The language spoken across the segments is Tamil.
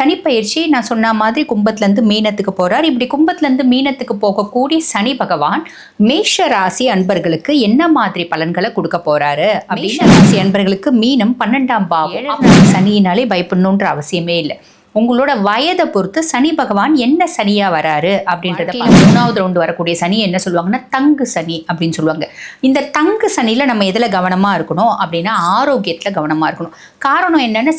சனிப்பயிற்சி நான் சொன்ன மாதிரி கும்பத்துலேருந்து மீனத்துக்கு போகிறார் இப்படி கும்பத்துலேருந்து மீனத்துக்கு போகக்கூடிய சனி பகவான் மேஷ ராசி அன்பர்களுக்கு என்ன மாதிரி பலன்களை கொடுக்க போறாரு? மேஷ ராசி அன்பர்களுக்கு மீனம் பன்னெண்டாம் பாவம். சனியினாலே பயப்படணுன்ற அவசியமே இல்லை. உங்களோட வயதை பொறுத்து சனி பகவான் என்ன சனியா வராரு அப்படின்றத. மூணாவது ரவுண்டு வரக்கூடிய சனி என்ன சொல்லுவாங்கன்னா தங்கு சனி அப்படின்னு சொல்லுவாங்க. இந்த தங்கு சனியில நம்ம எதுல கவனமா இருக்கணும் அப்படின்னா ஆரோக்கியத்துல கவனமா இருக்கணும். காரணம் என்னன்னா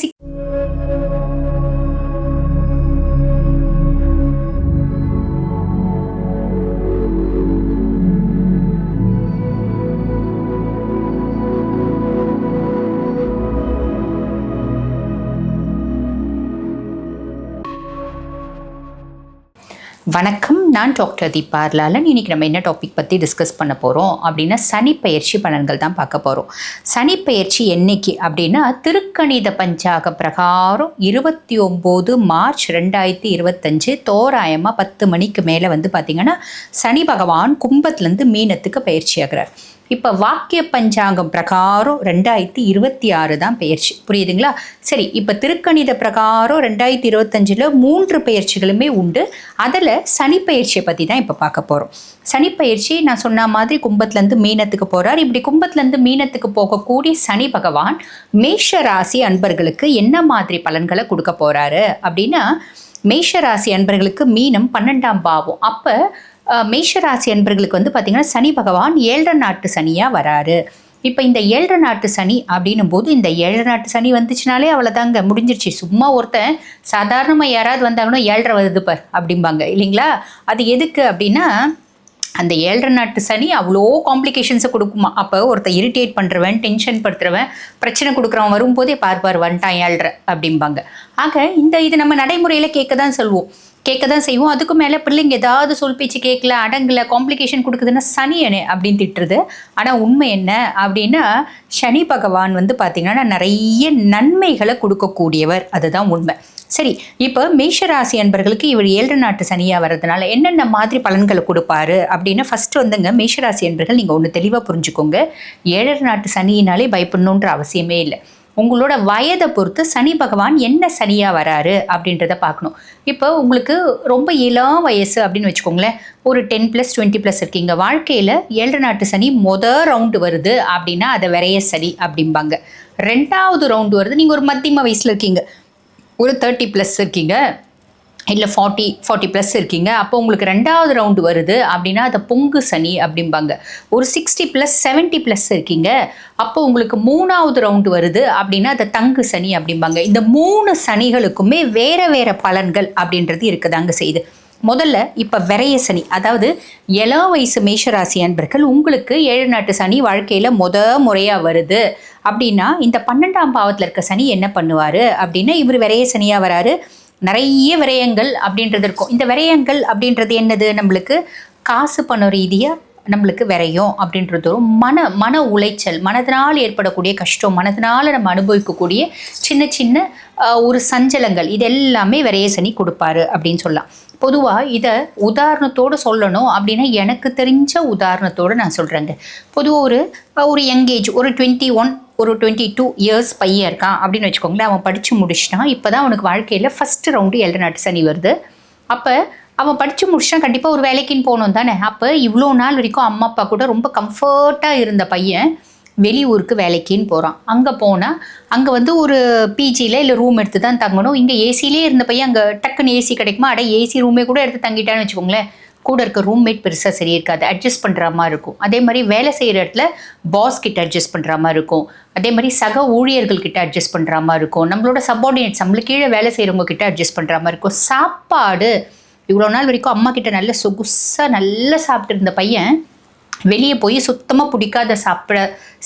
வணக்கம் நான் டாக்டர் தீபார்லாலன் இன்றைக்கி நம்ம என்ன டாபிக் பற்றி டிஸ்கஸ் பண்ண போகிறோம் அப்படின்னா சனி பயிற்சி பலன்கள் தான் பார்க்க போகிறோம் சனி பயிற்சி என்னைக்கு அப்படின்னா திருக்கணித பஞ்சாக பிரகாரம் இருபத்தி ஒம்பது மார்ச் ரெண்டாயிரத்தி இருபத்தஞ்சு தோராயமாக பத்து மணிக்கு மேலே வந்து பார்த்திங்கன்னா சனி பகவான் கும்பத்துலேருந்து மீனத்துக்கு பயிற்சி ஆகிறார் இப்போ வாக்கிய பஞ்சாங்கம் பிரகாரம் ரெண்டாயிரத்தி இருபத்தி ஆறு தான் பெயர்ச்சி. புரியுதுங்களா? சரி இப்போ திருக்கணித பிரகாரம் ரெண்டாயிரத்தி இருபத்தஞ்சில் மூன்று பெயர்ச்சிகளுமே உண்டு. அதில் சனி பயிற்சியை பற்றி தான் இப்போ பார்க்க போகிறோம் சனி பயிற்சி நான் சொன்ன மாதிரி கும்பத்துலேருந்து மீனத்துக்கு போகிறார் இப்படி கும்பத்துலேருந்து மீனத்துக்கு போகக்கூடிய சனி பகவான் மேஷ ராசி அன்பர்களுக்கு என்ன மாதிரி பலன்களை கொடுக்க போகிறாரு அப்படின்னா மேஷ ராசி அன்பர்களுக்கு மீனம் பன்னெண்டாம் பாவம். அப்போ மேஷராசி அன்பர்களுக்கு வந்து பார்த்திங்கன்னா சனி பகவான் ஏழரை நாட்டு சனியாக வராரு. இப்போ இந்த ஏழரை நாட்டு சனி அப்படின்னும் போது இந்த ஏழரை நாட்டு சனி வந்துச்சுனாலே அவ்வளோதாங்க முடிஞ்சிருச்சு. சும்மா ஒருத்தன் சாதாரணமாக யாராவது வந்தாங்கன்னா ஏழரை வருது பார் அப்படிம்பாங்க இல்லைங்களா? அது எதுக்கு அப்படின்னா அந்த ஏழரை நாட்டு சனி அவ்வளோ காம்ப்ளிகேஷன்ஸை கொடுக்குமா. அப்போ ஒருத்த இரிட்டேட் பண்ணுறவன் டென்ஷன் படுத்துறவன் பிரச்சனை கொடுக்குறவன் வரும்போதே பார் பார் வந்துட்டான் ஏழ்ரை அப்படிம்பாங்க. ஆக இந்த இது நம்ம நடைமுறையில் கேட்க தான் சொல்லுவோம் கேட்க தான் செய்வோம். அதுக்கு மேலே பிள்ளைங்க ஏதாவது சொல் பேச்சு கேட்கல அடங்கல காம்ப்ளிகேஷன் கொடுக்குதுன்னா சனி என்ன அப்படின்னு திட்டுறது. ஆனால் உண்மை என்ன அப்படின்னா சனி பகவான் வந்து பார்த்திங்கன்னா நிறைய நன்மைகளை கொடுக்கக்கூடியவர். அதுதான் உண்மை. சரி இப்போ மேஷராசி அன்பர்களுக்கு இவர் ஏழு நாட்டு சனியாக வர்றதுனால என்னென்ன மாதிரி பலன்களை கொடுப்பாரு அப்படின்னா ஃபஸ்ட்டு வந்துங்க மேஷராசி அன்பர்கள் நீங்கள் ஒன்று தெளிவாக புரிஞ்சுக்கோங்க. ஏழரை நாட்டு சனியினாலே பயப்படணுன்ற அவசியமே இல்லை. உங்களோட வயதை பொறுத்து சனி பகவான் என்ன சனியாக வராரு அப்படின்றத பார்க்கணும். இப்போ உங்களுக்கு ரொம்ப இளம் வயசு அப்படின்னு வச்சுக்கோங்களேன். ஒரு டென் ப்ளஸ் டுவெண்ட்டி ப்ளஸ் இருக்கீங்க வாழ்க்கையில் ஏழு நாட்டு சனி மொதல் ரவுண்டு வருது அப்படின்னா அதை விரைய சனி அப்படிம்பாங்க. ரெண்டாவது ரவுண்டு வருது. நீங்கள் ஒரு மத்தியம வயசில் இருக்கீங்க. ஒரு தேர்ட்டி ப்ளஸ் இருக்கீங்க. இல்லை ஃபார்ட்டி ஃபார்ட்டி ப்ளஸ் இருக்கீங்க. அப்போ உங்களுக்கு ரெண்டாவது ரவுண்டு வருது அப்படின்னா அதை பொங்கு சனி அப்படிம்பாங்க. ஒரு சிக்ஸ்டி ப்ளஸ் செவன்ட்டி ப்ளஸ் இருக்கீங்க. அப்போ உங்களுக்கு மூணாவது ரவுண்டு வருது அப்படின்னா அதை தங்கு சனி அப்படிம்பாங்க. இந்த மூணு சனிகளுக்குமே வேற வேற பலன்கள் அப்படின்றது இருக்குதாங்க செய்யுது முதல்ல இப்போ விரைய சனி அதாவது இளம் வயசு மேஷராசி அன்பர்கள் உங்களுக்கு ஏழு நாட்டு சனி வாழ்க்கையில் முத முறையாக வருது. அப்படின்னா இந்த பன்னெண்டாம் பாவத்தில் இருக்க சனி என்ன பண்ணுவார்? அப்படின்னா இவர் விரைய சனியாக வராரு. நிறைய விரயங்கள் அப்படின்றது இருக்கும். இந்த விரயங்கள் அப்படின்றது என்னது? நம்மளுக்கு காசு பண்ண ரீதியாக நம்மளுக்கு விரையும் அப்படின்றது ஒரு மன மன உளைச்சல் மனதினால் ஏற்படக்கூடிய கஷ்டம் மனதினால் நம்ம அனுபவிக்கக்கூடிய சின்ன சின்ன ஒரு சஞ்சலங்கள். இது எல்லாமே விரைய சனி கொடுப்பாரு அப்படின்னு சொல்லலாம். பொதுவாக இதை உதாரணத்தோடு சொல்லணும் அப்படின்னா எனக்கு தெரிஞ்ச உதாரணத்தோடு நான் சொல்கிறேங்க பொதுவாக ஒரு ஒரு யங்கேஜ் ஒரு டுவெண்ட்டி ஒன் ஒரு டுவெண்ட்டி டூ இயர்ஸ் பையன் இருக்கான் அப்படின்னு வச்சுக்கோங்களேன். அவன் படித்து முடிச்சிட்டான். இப்போ தான் அவனுக்கு வாழ்க்கையில் ஃபஸ்ட்டு ரவுண்டு ஏழு நாட்டு சனி வருது. அப்போ அவன் படித்து முடிச்சுட்டா கண்டிப்பாக ஒரு வேலைக்குன்னு போகணும் தானே. அப்போ இவ்வளோ நாள் வரைக்கும் அம்மா அப்பா கூட ரொம்ப கம்ஃபர்ட்டாக இருந்த பையன் வெளியூருக்கு வேலைக்குன்னு போகிறான் அங்கே போனால் அங்கே வந்து ஒரு பிஜியில் இல்லை ரூம் எடுத்து தான் தங்கணும். இங்கே ஏசிலே இருந்த பையன் அங்கே டக்குன்னு ஏசி கிடைக்குமா? அட ஏசி ரூமே கூட எடுத்து தங்கிட்டான்னு வச்சுக்கோங்களேன். கூட இருக்க ரூம்மேட் பெருசாக சரி இருக்காது அட்ஜஸ்ட் பண்ணுற மாதிரி இருக்கும். அதே மாதிரி வேலை செய்கிற இடத்துல பாஸ் கிட்ட அட்ஜஸ்ட் பண்ணுற மாதிரி இருக்கும். அதே மாதிரி சக ஊழியர்கள் கிட்ட அட்ஜஸ்ட் பண்ணுற மாதிரி இருக்கும். நம்மளோட சப்பார்டினேட்ஸ் நம்மளுக்கு கீழே வேலை செய்கிறவங்க கிட்ட அட்ஜஸ்ட் பண்ணுற மாதிரி இருக்கும். சாப்பாடு இவ்வளோ நாள் வரைக்கும் அம்மா கிட்ட நல்ல சொகுசாக நல்லா சாப்பிட்டு இருந்த பையன் வெளியே போய் சுத்தமாக பிடிக்காத சாப்பிட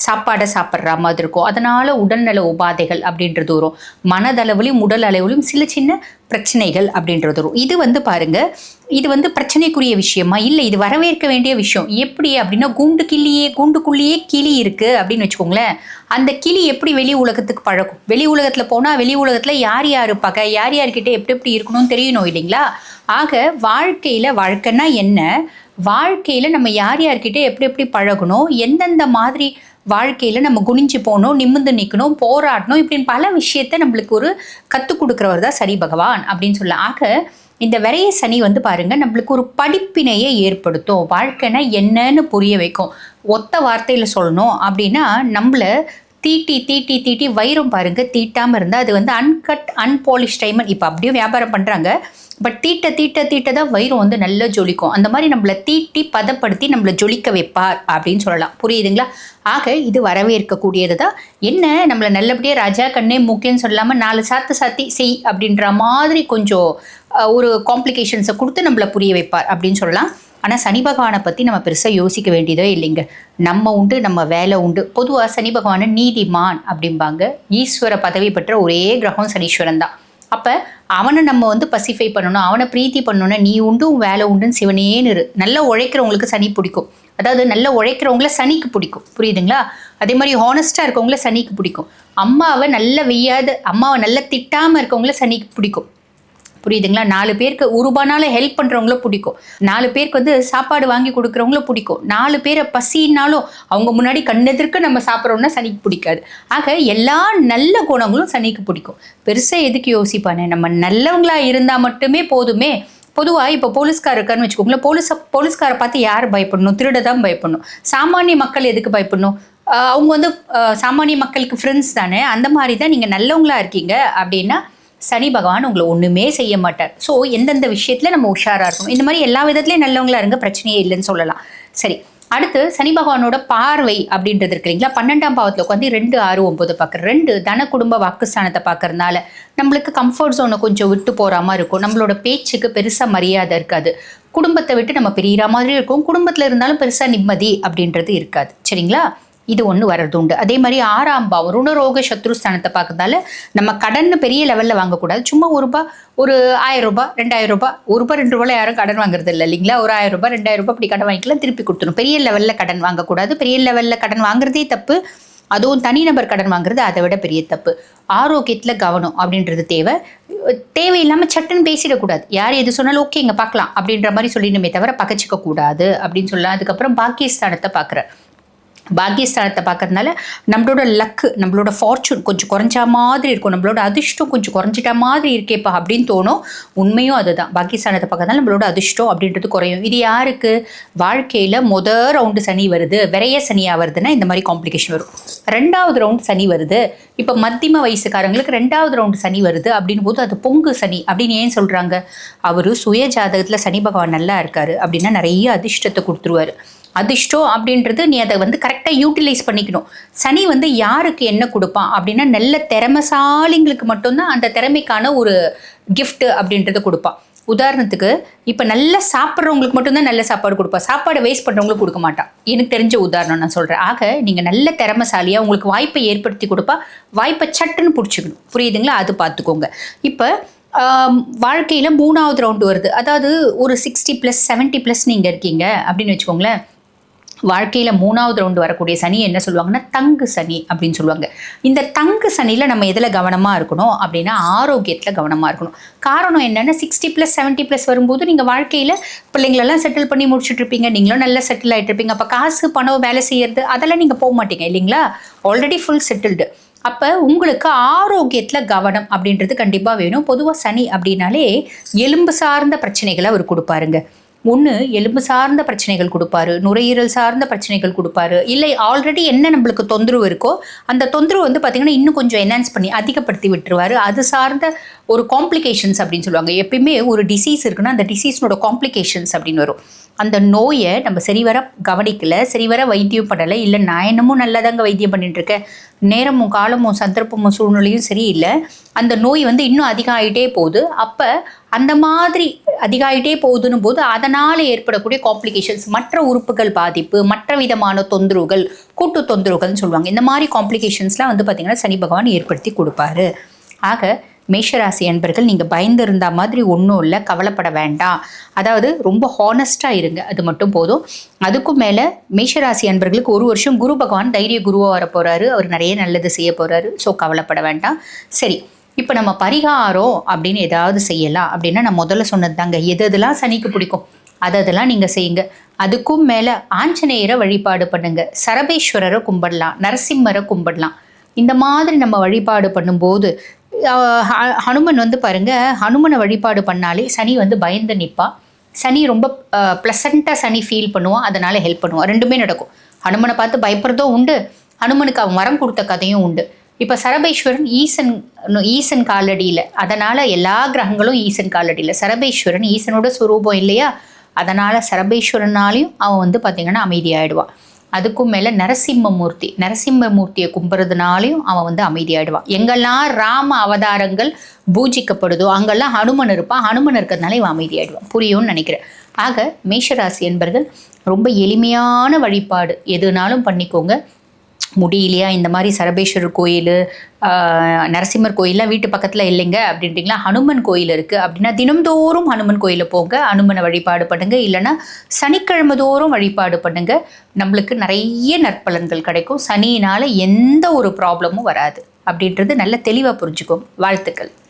சாப்பாடை சாப்பிட்ற மாதிரி இருக்கும். அதனால் உடல்நல உபாதைகள் அப்படின்றது வரும். மனதளவுலையும் உடல் அளவுலையும் சில சின்ன பிரச்சனைகள் அப்படின்றது வரும் இது வந்து பாருங்க இது வந்து பிரச்சனைக்குரிய விஷயமா? இல்லை இது வரவேற்க வேண்டிய விஷயம். எப்படி அப்படின்னா கூண்டு கிளியே கூண்டுக்குள்ளேயே கிளி இருக்குது அப்படின்னு வச்சுக்கோங்களேன். அந்த கிளி எப்படி வெளி உலகத்துக்கு பழகும்? வெளி உலகத்தில் போனால் வெளி உலகத்தில் யார் யார் பகை யார் யார்கிட்ட எப்படி எப்படி இருக்கணும்னு தெரியணும் இல்லைங்களா? ஆக வாழ்க்கையில் வாழ்க்கைன்னா என்ன? வாழ்க்கையில் நம்ம யார் யார்கிட்ட எப்படி எப்படி பழகணும்? எந்தெந்த மாதிரி வாழ்க்கையில் நம்ம குனிஞ்சு போகணும் நிமிர்ந்து நிற்கணும் போராடணும் இப்படின்னு பல விஷயத்த நம்மளுக்கு ஒரு கற்றுக் கொடுக்குறவர் தான் சரி பகவான் அப்படின்னு சொல்லலாம். ஆக இந்த விரைய சனி வந்து பாருங்கள் நம்மளுக்கு ஒரு படிப்பினையை ஏற்படுத்தும். வாழ்க்கைனா என்னன்னு புரிய வைக்கும். ஒத்த வார்த்தையில் சொல்லணும் அப்படின்னா நம்மளை தீட்டி தீட்டி தீட்டி வைரம் பாருங்கள் தீட்டாமல் இருந்தால் அது வந்து அன்கட் அன்பாலிஷ் டைமண்ட் இப்போ அப்படியே வியாபாரம் பண்ணுறாங்க பட் தீட்ட தீட்ட தீட்ட தான் வைரம் வந்து நல்லா ஜொலிக்கும். அந்த மாதிரி நம்மளை தீட்டி பதப்படுத்தி நம்மளை ஜொலிக்க வைப்பார் அப்படின்னு சொல்லலாம். புரியுதுங்களா? ஆக இது வரவேற்கக்கூடியது தான் என்ன? நம்மளை நல்லபடியாக ராஜா கண்ணே முக்கியன்னு சொல்லாமல் நாலு சாத்து சாத்தி செய் அப்படின்ற மாதிரி கொஞ்சம் ஒரு காம்ப்ளிகேஷன்ஸை கொடுத்து நம்மளை புரிய வைப்பார் அப்படின்னு சொல்லலாம். ஆனால் சனி பகவானை பற்றி நம்ம பெருசாக யோசிக்க வேண்டியதோ இல்லைங்க. நம்ம உண்டு நம்ம வேலை உண்டு. பொதுவாக சனி பகவானை நீதிமான் அப்படிம்பாங்க. ஈஸ்வர பதவி பெற்ற ஒரே கிரகம் சனீஸ்வரன் தான். அப்போ அவனை நம்ம வந்து பசிஃபை பண்ணணும் அவனை பிரீத்தி பண்ணணும்னா நீ உண்டு உன் வேலை உண்டுன்னு சிவனேன்னு இரு நல்லா உழைக்கிறவங்களுக்கு சனி பிடிக்கும். அதாவது நல்லா உழைக்கிறவங்கள சனிக்கு பிடிக்கும். புரியுதுங்களா? அதே மாதிரி ஹானஸ்ட்டாக இருக்கவங்கள சனிக்கு பிடிக்கும். அம்மாவை நல்ல வெய்யாத அம்மாவை நல்லா திட்டாமல் இருக்கவங்கள சனிக்கு பிடிக்கும். புரியுதுங்களா? நாலு பேருக்கு ஒரு ரூபானால ஹெல்ப் பண்ணுறவங்கள பிடிக்கும். நாலு பேருக்கு வந்து சாப்பாடு வாங்கி கொடுக்குறவங்கள பிடிக்கும். நாலு பேரை பசினாலும் அவங்க முன்னாடி கண்ணெதிர்க்க நம்ம சாப்பிட்றோம்னா சனிக்கு பிடிக்காது. ஆக எல்லா நல்ல குணங்களும் சனிக்கு பிடிக்கும். பெருசாக எதுக்கு யோசிப்பானே? நம்ம நல்லவங்களா இருந்தால் மட்டுமே போதுமே. பொதுவாக இப்போ போலீஸ்கார் இருக்காருன்னு வச்சுக்கோங்களேன். போலீஸ் போலீஸ்காரை பார்த்து யார் பயப்படணும்? திருட தான் பயப்படணும். சாமானிய மக்கள் எதுக்கு பயப்படணும்? அவங்க வந்து சாமானிய மக்களுக்கு ஃப்ரெண்ட்ஸ் தானே? அந்த மாதிரி தான் நீங்கள் நல்லவங்களா இருக்கீங்க அப்படின்னா சனி பகவான் உங்களை ஒன்றுமே செய்ய மாட்டார். ஸோ எந்தெந்த விஷயத்தில் நம்ம உஷாராக இருக்கணும்? இந்த மாதிரி எல்லா விதத்துலையும் நல்லவங்களா இருங்க பிரச்சனையே இல்லைன்னு சொல்லலாம். சரி அடுத்து சனி பகவானோட பார்வை அப்படின்றது இருக்கு இல்லைங்களா? பன்னெண்டாம் பாவத்தில் உட்காந்து ரெண்டு ஆறு ஒம்பது பார்க்குற ரெண்டு தன குடும்ப வாக்குஸ்தானத்தை பார்க்கறதுனால நம்மளுக்கு கம்ஃபர்ட் ஜோனை கொஞ்சம் விட்டு போகிற மாதிரி இருக்கும். நம்மளோட பேச்சுக்கு பெருசாக மரியாதை இருக்காது. குடும்பத்தை விட்டு நம்ம பிரியிற மாதிரி இருக்கும். குடும்பத்தில் இருந்தாலும் பெருசாக நிம்மதி அப்படின்றது இருக்காது. சரிங்களா? இது ஒன்று வர்றது உண்டு. அதே மாதிரி ஆறாம் பாவம் ருணரோக சத்ருஸ்தானத்தை பார்க்கறதால நம்ம கடன் பெரிய லெவலில் வாங்கக்கூடாது. சும்மா ஒரு ரூபா ஒரு ஆயிரம் ரூபாய் ரெண்டாயிரம் ரூபாய் ஒரு ரூபாய் ரெண்டு ரூபாய் யாரும் கடன் வாங்குறது இல்லை இல்லைங்களா? ஒரு ஆயிரம் ரூபாய் ரெண்டாயிரம் ரூபாய் அப்படி கடன் வாங்கிக்கலாம் திருப்பி கொடுத்துரும் பெரிய லெவலில் கடன் வாங்கக்கூடாது. பெரிய லெவலில் கடன் வாங்குறதே தப்பு. அதுவும் தனிநபர் கடன் வாங்குறது அதை விட பெரிய தப்பு. ஆரோக்கியத்தில் கவனம் அப்படின்றது தேவை. தேவையில்லாமல் சட்டுன்னு பேசிடக்கூடாது. யார் எது சொன்னாலும் ஓகே இங்கே பார்க்கலாம் அப்படின்ற மாதிரி சொல்லிடணுமே தவிர பகச்சிக்க கூடாது அப்படின்னு சொல்லலாம். அதுக்கப்புறம் பாக்கியஸ்தானத்தை பார்க்குறேன் பாக்கியஸ்தானத்தை பார்க்கறதுனால நம்மளோட லக்கு நம்மளோட ஃபார்ச்சூன் கொஞ்சம் குறைஞ்சா மாதிரி இருக்கும். நம்மளோட அதிர்ஷ்டம் கொஞ்சம் குறைஞ்சிட்ட மாதிரி இருக்கேப்பா அப்படின்னு தோணும். உண்மையும் அதுதான். பாக்கியஸ்தானத்தை பார்க்கறதுனால நம்மளோட அதிர்ஷ்டம் அப்படின்றது குறையும். இது யாருக்கு? வாழ்க்கையில் முத ரவுண்டு சனி வருது. விரைய சனியாக வருதுன்னா இந்த மாதிரி காம்ப்ளிகேஷன் வரும். ரெண்டாவது ரவுண்ட் சனி வருது. இப்போ மத்தியம வயசுக்காரங்களுக்கு ரெண்டாவது ரவுண்டு சனி வருது அப்படின்னு போது அது பொங்கு சனி அப்படின்னு ஏன் சொல்கிறாங்க அவர் சுய ஜாதகத்தில் சனி பகவான் நல்லா இருக்காரு அப்படின்னா நிறைய அதிர்ஷ்டத்தை கொடுத்துருவாரு. அதிர்ஷ்டம் அப்படின்றது நீ அதை வந்து கரெக்டாக யூட்டிலைஸ் பண்ணிக்கணும். சனி வந்து யாருக்கு என்ன கொடுப்பான் அப்படின்னா நல்ல திறமைசாலிங்களுக்கு மட்டும்தான் அந்த திறமைக்கான ஒரு கிஃப்ட்டு அப்படின்றத கொடுப்பான் உதாரணத்துக்கு இப்போ நல்லா சாப்பிட்றவங்களுக்கு மட்டும்தான் நல்ல சாப்பாடு கொடுப்பா. சாப்பாடை வேஸ்ட் பண்ணுறவங்களுக்கு கொடுக்க மாட்டான் எனக்கு தெரிஞ்ச உதாரணம் நான் சொல்கிறேன் ஆக நீங்கள் நல்ல திறமைசாலியாக உங்களுக்கு வாய்ப்பை ஏற்படுத்தி கொடுப்பா. வாய்ப்பை சட்டுன்னு பிடிச்சிக்கணும். புரியுதுங்களா? அது பார்த்துக்கோங்க. இப்போ வாழ்க்கையில் மூணாவது ரவுண்டு வருது. அதாவது ஒரு சிக்ஸ்டி ப்ளஸ் செவன்ட்டி ப்ளஸ் நீங்கள் இருக்கீங்க அப்படின்னு வச்சுக்கோங்களேன். வாழ்க்கையில் மூணாவது ரவுண்டு வரக்கூடிய சனி என்ன சொல்லுவாங்கன்னா தங்கு சனி அப்படின்னு சொல்லுவாங்க. இந்த தங்கு சனியில் நம்ம எதில் கவனமாக இருக்கணும் அப்படின்னா ஆரோக்கியத்தில் கவனமாக இருக்கணும். காரணம் என்னென்னா சிக்ஸ்டி ப்ளஸ் செவன்ட்டி ப்ளஸ் வரும்போது நீங்கள் வாழ்க்கையில் பிள்ளைங்களெல்லாம் செட்டில் பண்ணி முடிச்சுட்ருப்பீங்க நீங்களும் நல்லா செட்டில் ஆகிட்டு இருப்பீங்க. அப்போ காசு பணம் வேலை செய்யறது அதெல்லாம் நீங்கள் போக மாட்டீங்க இல்லைங்களா? ஆல்ரெடி ஃபுல் செட்டில்டு அப்போ உங்களுக்கு ஆரோக்கியத்தில் கவனம் அப்படின்றது கண்டிப்பாக வேணும். பொதுவாக சனி அப்படின்னாலே எலும்பு சார்ந்த பிரச்சனைகளை அவர் கொடுப்பாருங்க. ஒன்று எலும்பு சார்ந்த பிரச்சனைகள் கொடுப்பாரு நுரையீரல் சார்ந்த பிரச்சனைகள் கொடுப்பாரு. இல்லை ஆல்ரெடி என்ன நம்மளுக்கு தொந்தரவு இருக்கோ அந்த தொந்தரவு வந்து பார்த்திங்கன்னா இன்னும் கொஞ்சம் என்ஹான்ஸ் பண்ணி அதிகப்படுத்தி விட்டுருவாரு. அது சார்ந்த ஒரு காம்ப்ளிகேஷன்ஸ் அப்படின்னு சொல்லுவாங்க. எப்பயுமே ஒரு டிசீஸ் இருக்குன்னா அந்த டிசீஸ்னோட காம்ப்ளிகேஷன்ஸ் அப்படின்னு வரும். அந்த நோயை நம்ம சரிவர கவனிக்கலை சரிவர வைத்தியம் பண்ணலை இல்லை நான் நல்லதாங்க வைத்தியம் பண்ணிட்டு இருக்கேன் நேரமும் காலமும் சந்தர்ப்பமும் சூழ்நிலையும் சரியில்லை அந்த நோய் வந்து இன்னும் அதிகம் ஆகிட்டே போகுது. அப்போ அந்த மாதிரி அதிகாயிட்டே போகுதுன்னு போது அதனால் ஏற்படக்கூடிய காம்ப்ளிகேஷன்ஸ் மற்ற உறுப்புகள் பாதிப்பு மற்ற விதமான தொந்தரவுகள் கூட்டு தொந்தரவுகள்னு சொல்லுவாங்க. இந்த மாதிரி காம்ப்ளிகேஷன்ஸ்லாம் வந்து பார்த்திங்கன்னா சனி பகவான் ஏற்படுத்தி கொடுப்பாரு. ஆக மேஷராசி அன்பர்கள் நீங்கள் பயந்து இருந்த மாதிரி ஒன்றும் இல்லை கவலைப்பட வேண்டாம். அதாவது ரொம்ப ஹானஸ்ட்டாக இருங்க. அது மட்டும் போதும். அதுக்கும் மேலே மேஷராசி அன்பர்களுக்கு ஒரு வருஷம் குரு பகவான் தைரிய குருவாக வர போகிறாரு அவர் நிறைய நல்லது செய்ய போகிறாரு ஸோ கவலைப்பட வேண்டாம். சரி இப்போ நம்ம பரிகாரம் அப்படின்னு ஏதாவது செய்யலாம். அப்படின்னா நான் முதல்ல சொன்னது தாங்க எது எதுலாம் சனிக்கு பிடிக்கும்? அது அதெல்லாம் நீங்கள் செய்யுங்க. அதுக்கும் மேலே ஆஞ்சநேயரை வழிபாடு பண்ணுங்க. சரபேஸ்வரரை கும்பிடலாம். நரசிம்மரை கும்பிடலாம். இந்த மாதிரி நம்ம வழிபாடு பண்ணும்போது ஹ- ஹனுமன் வந்து பாருங்க ஹனுமனை வழிபாடு பண்ணாலே சனி வந்து பயந்து நிற்பா சனி ரொம்ப ப்ளசண்ட்டாக சனி ஃபீல் பண்ணுவான். அதனால் ஹெல்ப் பண்ணுவான். ரெண்டுமே நடக்கும். ஹனுமனை பார்த்து பயப்படுறதும் உண்டு. ஹனுமனுக்கு அவன் வரம் கொடுத்த கதையும் உண்டு. இப்போ சரபேஸ்வரன் ஈசன் ஈசன் காலடியில். அதனால் எல்லா கிரகங்களும் ஈசன் காலடியில். சரபேஸ்வரன் ஈசனோட சுரூபம் இல்லையா? அதனால் சரபேஸ்வரனாலையும் அவன் வந்து பார்த்திங்கன்னா அமைதியாயிடுவான் அதுக்கும் மேலே நரசிம்மமூர்த்தி நரசிம்மமூர்த்தியை கும்புறதுனாலையும் அவன் வந்து அமைதியாயிடுவான் எங்கெல்லாம் ராம அவதாரங்கள் பூஜிக்கப்படுதோ அங்கெல்லாம் ஹனுமன் இருப்பான். ஹனுமன் இருக்கிறதுனால இவன் அமைதியாயிடுவான். புரியும்னு நினைக்கிறேன். ஆக மேஷராசி என்பர்கள் ரொம்ப எளிமையான வழிபாடு எதுனாலும் பண்ணிக்கோங்க. முடியலையா? இந்த மாதிரி சரபேஸ்வரர் கோயில் நரசிம்மர் கோயில்லாம் வீட்டு பக்கத்தில் இல்லைங்க அப்படின்ட்டிங்களா ஹனுமன் கோயில் இருக்குது அப்படின்னா தினம்தோறும் ஹனுமன் கோயிலில் போங்க. ஹனுமனை வழிபாடு பண்ணுங்கள் இல்லைன்னா சனிக்கிழமை தோறும் வழிபாடு பண்ணுங்கள் நம்மளுக்கு நிறைய நற்பலன்கள் கிடைக்கும். சனியினால் எந்த ஒரு ப்ராப்ளமும் வராது. அப்படின்றது நல்ல தெளிவாக புரிஞ்சுக்கும் வாழ்த்துக்கள்.